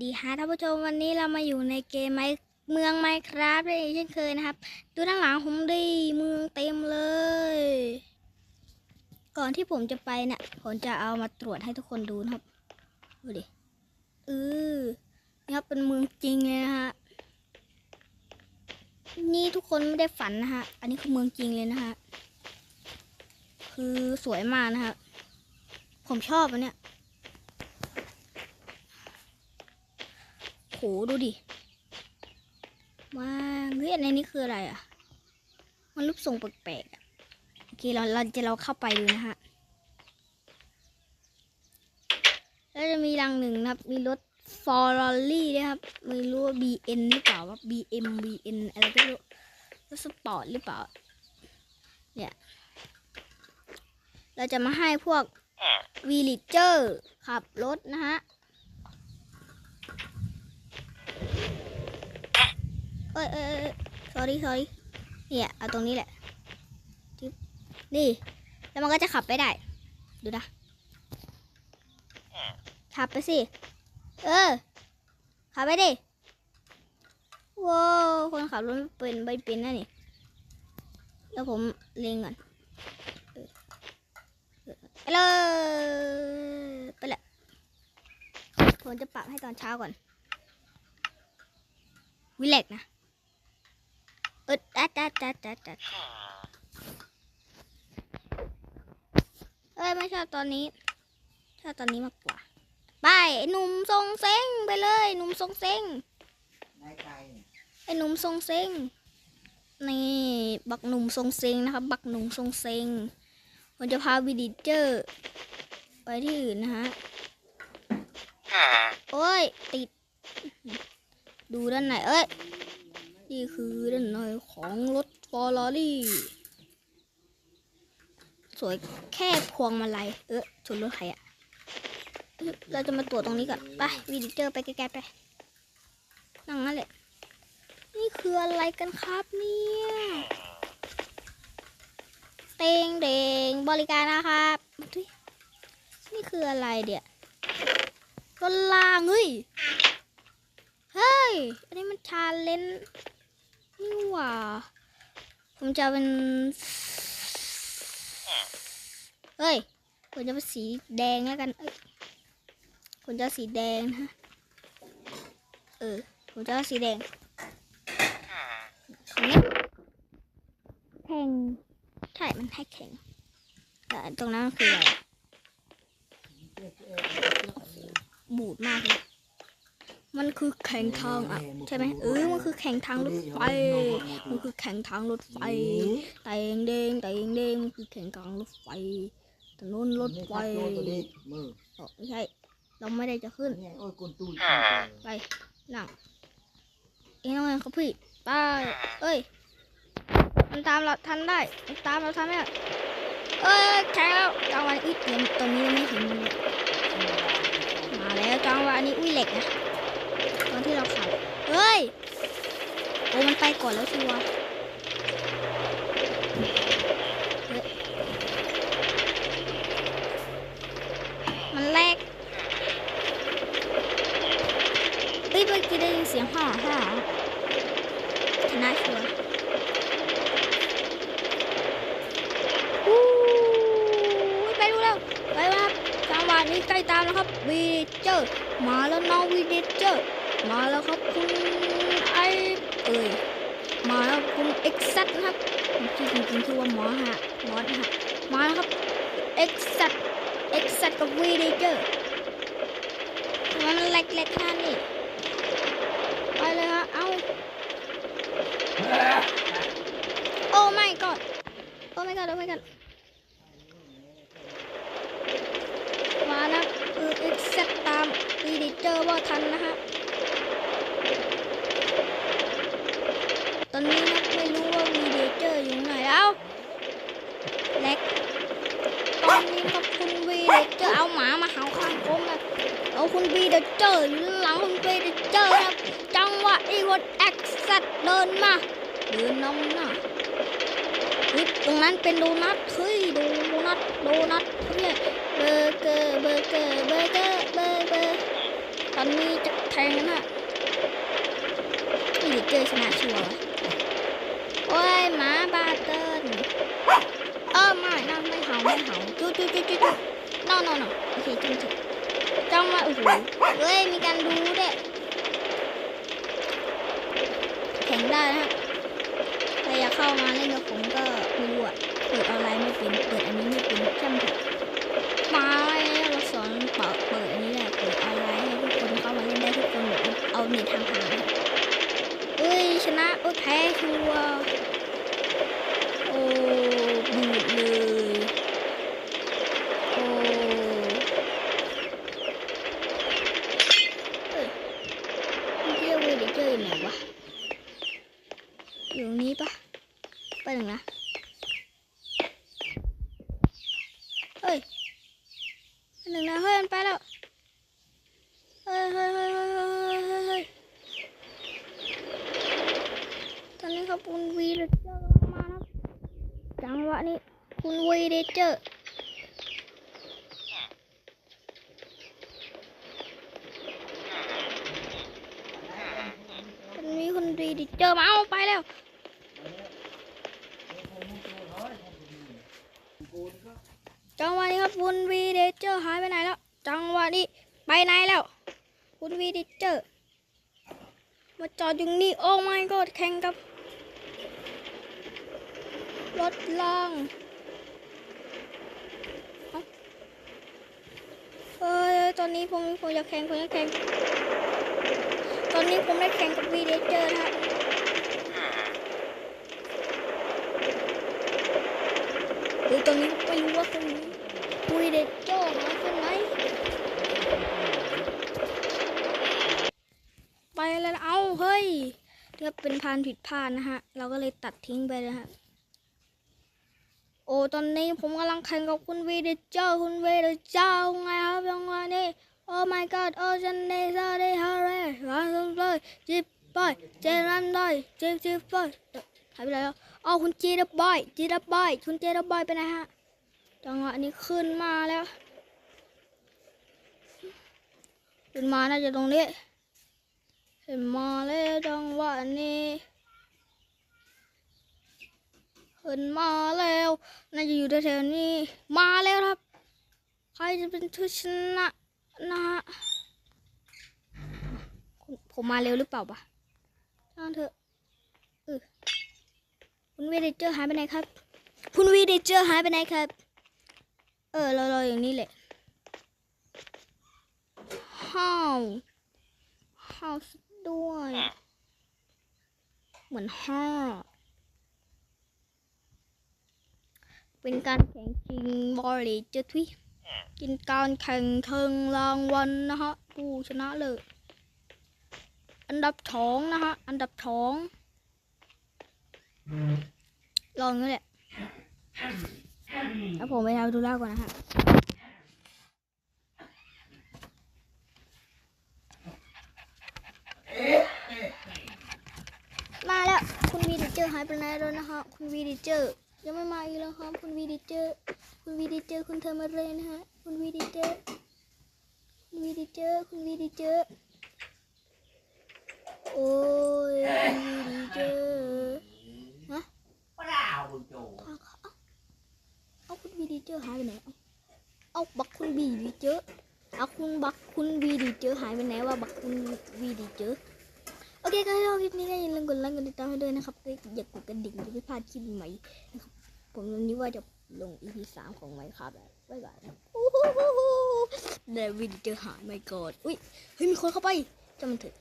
ดีฮะท่านผู้ชมวันนี้เรามาอยู่ในเกมไมเมืองไมครับได้เช่นเคยนะครับ ดูด้านหลังผมดิเมืองเต็มเลย ก่อนที่ผมจะไปเนี่ยผมจะเอามาตรวจให้ทุกคนดูนะครับดูดิเออนี่ครับเป็นเมืองจริงเลยนะฮะนี่ทุกคนไม่ได้ฝันนะฮะอันนี้คือเมืองจริงเลยนะฮะคือสวยมากนะฮะผมชอบอันเนี้ย หดูดิว้าเฮ้ยในนี้คืออะไรอะ มันรูปทรงแปลกๆอะโอเคเราเราจะเราเข้าไปดูนะฮะแล้วจะมีรังหนึ่งนะครับ มีรถฟอร์รอลลี่ด้วยครับไม่รู้ว่า BN หรือเปล่าว่า BM BN อะไรก็ไม่รู้รถสปอร์ตหรือเปล่า เนี่ย เราจะมาให้พวกวีลิเจอร์ขับรถนะฮะ เอ้ยเอ้ยเอ้ย sorry sorry เนี่ยเอาตรงนี้แหละจึ๊บนี่ แล้วมันก็จะขับไปได้ ดูนะ ขับไปสิ เออ ขับไปดิว้าวคนขับรถไม่เป็นไม่เป็นนะนี่ แล้วผมเล็งก่อนไปเลยไปเลยผมจะปรับให้ตอนเช้าก่อน วิเล็กนะ เออดัดดัดดัดดัดดัดเอ้ยไม่ชอบตอนนี้ ชอบตอนนี้มากกว่า ไปไอ้หนุ่มทรงเซ็งไปเลยหนุ่มทรงเซ็งนายไก่เนี่ยไอ้หนุ่มทรงเซ็งนี่บักหนุ่มทรงเซ็งนะครับบักหนุ่มทรงเซ็งผมจะพาวิดิเจอร์ไปที่อื่นนะฮะโอ้ยติด ดูด้านในเอ้ย นี่คือด้านในของรถฟอร์รารี่ สวยแค่พวงมาลัยเออชนรถใครอะเราจะมาตรวจตรงนี้ก่อนไปวีดิเจอร์ไปใกล้ๆไปนั่งนั่นแหละ นี่คืออะไรกันครับเนี่ยเตงเดงบริการนะครับ นี่คืออะไรเดี๋ยวรถลางเฮ้ย เฮ้ย อันนี้มันชาเลนจ์ นี่หว่า ผมจะเป็น เฮ้ย ผมจะเป็นสีแดงแล้วกัน เอ้ย ผมจะเอาสีแดงนะฮะเออ ผมจะเอาสีแดงตรงนี้แข่งใช่ มันให้แข่งแต่ตรงนั้นมันคืออะไรบูดมากเลย มันคือแข่งทางอะใช่ไหมเออมันคือแข่งทางรถไฟ มันคือแข่งทางรถไฟแต่งเด้งแต่งเด้งมันคือแข่งทางรถไฟถนนรถไฟตัวตัวนี้มืออ๋อไม่ใช่เราไม่ได้จะขึ้นไปนั่งเอ็งต้องเงินเขาพี่ไปเอ้ยมันตามเราทันได้มันตามเราทันได้เอ้ยแข่งแล้วจังหวะนี้อุ้ยเดียวตอนนี้ยังไม่เห็นมันเลยมาแล้วจังหวะนี้อุ้ยเหล็กนะตอนที่เราขับเฮ้ย โอ้มันไปก่อนแล้วชัวร์มันแลกเอ้ยเมื่อกี้ได้ยินเสียงห่อห่อชนะชัวร์อู้ยไปดูแล้วไปวครับจังหวะนี้ใกล้ตามแล้วครับวีเจอร์มาแล้วน้องวีเจอร์ มาแล้วครับคุณไอเอ้ยมาแล้วคุณเอ็กซัตนะครับชื่อจริงๆคือว่าหมอฮะหมอนะฮะมาแล้วครับเอ็กซัตเอ็กซัตกับวีเจอร์ทำไมมันแหลกๆขนาดนี้ไปเลยฮะเอาโอ้ไม่กอดโอ้ไม่กอดโอ้ไม่กอดมานะเออเอ็กเซตตามวีเดเจอร์ว่าทันนะฮะ ตอนนี้นะไม่รู้ว่าวีเดเจอร์อยู่ไหนแล้วเล็กตอนนี้ครับคุณวีดิเจอร์เอาหมามาเห่าข้างกรงนะเอาคุณวีเดเจอร์อยู่หลังคุณวีเดเจอร์นะจังหวะอีวอตแอคซัตเดินมาเดินน้ำหน้าฮ้ยตรงนั้นเป็นโดนัทเฮ้ยโดนัทโดนัทเขาเนี่ยเบอร์เกอร์เบอร์เกอร์เบอร์เกอร์เบอร์เบอร์ตอนนี้จะแทงนฮะนี่เจอชนะชัวร์วะโอ้ยหมาบาเกินเออไม่นะ ไม่เห่าไม่เห่าจุ๊จุ๊จุ๊จุ๊จุ๊ no no no โอเคจุ๊จุ๊จ้องมาโอ้โหเฮ้ยมีการดูด้วยแข่งได้นะฮะใครอยากเข้ามาเล่นกับผมก็ม่รู้อะเปิดออนไลน์ไม่เป็นเปิดอันนี้ไม่เป็นช่างเถอะมาแล้วเราสอนเปิดเปิดอันนี้แหละเปิดออนไลน์ให้ทุกคนเข้ามาเล่นได้ทุกคนเอาเน็ตทางหางเอ้ยชนะโอ้แพ้ชัวร์โอ้บูดเลยโอ้เอ้ยเมื่อกี้เวเดเจอร์อยู่ไหนวะ อยู่ตรงนี้ปะไปหนึ่งนะ เฮ้ยหนึ่งนะเฮ้ยมันไปแล้ว เฮ้ยเฮ้ยเฮ้ยเฮ้ยเฮ้ยเฮ้ยเฮ้ยตอนนี้ครับคุณวีเดเจอร์มานะครับ จังหวะนี้คุณวีเดเจอร์ต อนนี้คุณวีเดเจอร์มาเอาไปแล้วจังหวะนี้ครับคุณวีเดเจอร์หายไปไหนแล้ว จังหวะนี้ไปไหนแล้ว คุณวีเดเจอร์มาจอดอยู่นี่โอ้ my god แข่งกับรถล่างเอ้าเอ้ยตอนนี้ผมผมอยากแข่งผมอยากแข่ง ตอนนี้ผมได้แข่งกับวีเดเจอร์นะฮะหรือตอนนี้ไม่รู้ว่าคนนี้คุยเด็กโจ้หายไปไหนไปแล้วเอาเฮ้ยเรียกเป็นพานผิดพลาดนะฮะ เราก็เลยตัดทิ้งไปนะฮะโอ้ตอนนี้ผมกำลังแข่งกับคุณวีเดเจ้าคุณวีเดเจ้าไงครับยังไงนี่โอ้ my god โอ้ฉันเนซ่าได้ฮาร์เรส เลยจิบไปเจรันได้จิบจิบอ่อหายไปแล้วเอาคุณจีดับบอยจีดับบอยคุณจีดับบอยไปไหนฮะจังหวะนี้ขึ้นมาแล้วขึ้นมาน่าจะตรงนี้ขึ้นมาแล้วจังหวะนี้ขึ้นมาแล้วน่าจะอยู่แถวๆนี้มาแล้วครับ ใครจะเป็นผู้ชนะนะฮะ ผมมาเร็วหรือเปล่าปะช่างเถอะเออคุณวีเดเจอร์หายไปไหนครับ คุณวีเดเจอร์หายไปไหนครับ เออเรารออย่างนี้แหละห้าวห้าวด้วย เหมือนห้าเป็นการแข่งจริงบอลลีเจอทวิกินการแข่งเทิงรางวัลนะฮะผู้ชนะเลย อันดับสองนะฮะ อันดับสองลองนี่แหละแล้วผมไปทำธุระก่อนนะคะมาแล้วคุณวีดิเจอร์หายไปไหนแล้วนะคะคุณวีดิเจอร์ยังไม่มาอีกแล้วครับคุณวีดิเจอร์คุณวีดิเจอร์คุณเทอมาเรนนะฮะคุณวีดิเจอร์คุณวีดิเจอร์คุณวีดิเจอร์ โอ้ยวีดิเจอร์ฮะเปล่าคุณโจเอาเอาเอาคุณวีดีเจอร์หายไปไหนเอาเอาบักคุณวีดีเจอร์เอาคุณบักคุณวีดีเจอร์หายไปไหนว่าบักคุณวีดีเจอร์โอเคก็ชอบคลิปนี้ก็อย่าลืมกดไลค์กดติดตามให้ด้วยนะครับก็อย่ากดกระดิ่งจะไม่พลาดคลิปใหม่นะครับผมวันนี้ว่าจะลง EP สามของไมค์ครับแล้วบ๊ายบายโอ้โหเดวิดเจอร์หายไม่กอดอุ้ยเฮ้ยมีคนเข้าไปจำมันเถอะ